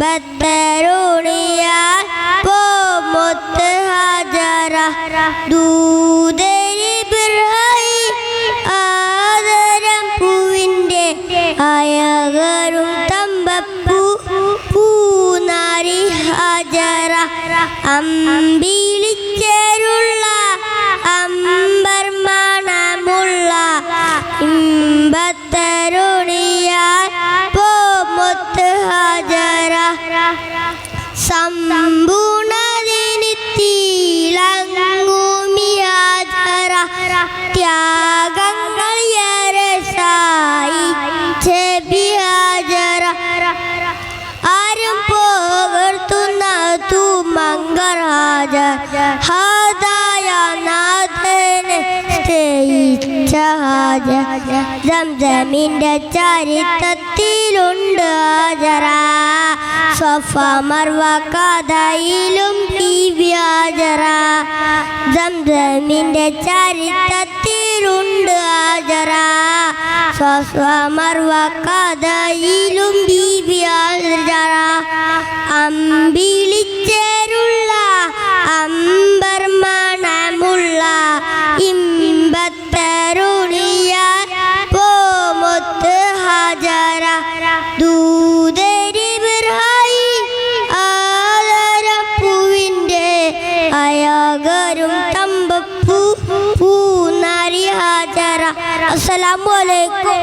ബത്തറുണിയ പോമൊത്ത് ഹജറ ദൂതരി ബിർഹൈ ആദരം പൂവിന്റെ അയകരും തമ്പപ്പൂ പൂനാരി ഹജറ അമ്പിളിച്ചേരുള്ള അമ്പർ മണമുള്ള ഇമ്പത്തേ സമ്പൂർണതിനിത്തിളങ്ങൂമിയാചര ത്യാഗങ്ങൾ യരസായി ആരും ജം ഹാജറ സ്വഫ മർവ കഥയിലും ഈ വ്യാജറ സംസമിന്റെ ചരിത്രത്തിലുണ്ട് ഹാജറ സ്വഫ മർവ കഥയിലും ഈ വ്യാജറ അമ്പിളിച്ചേരുള്ള അമ്പർ മണമുള്ള അയാകരും തമ്പപ്പൂ. പൂനാരി ഹാജര അസ്സലാമു അലൈക്കും.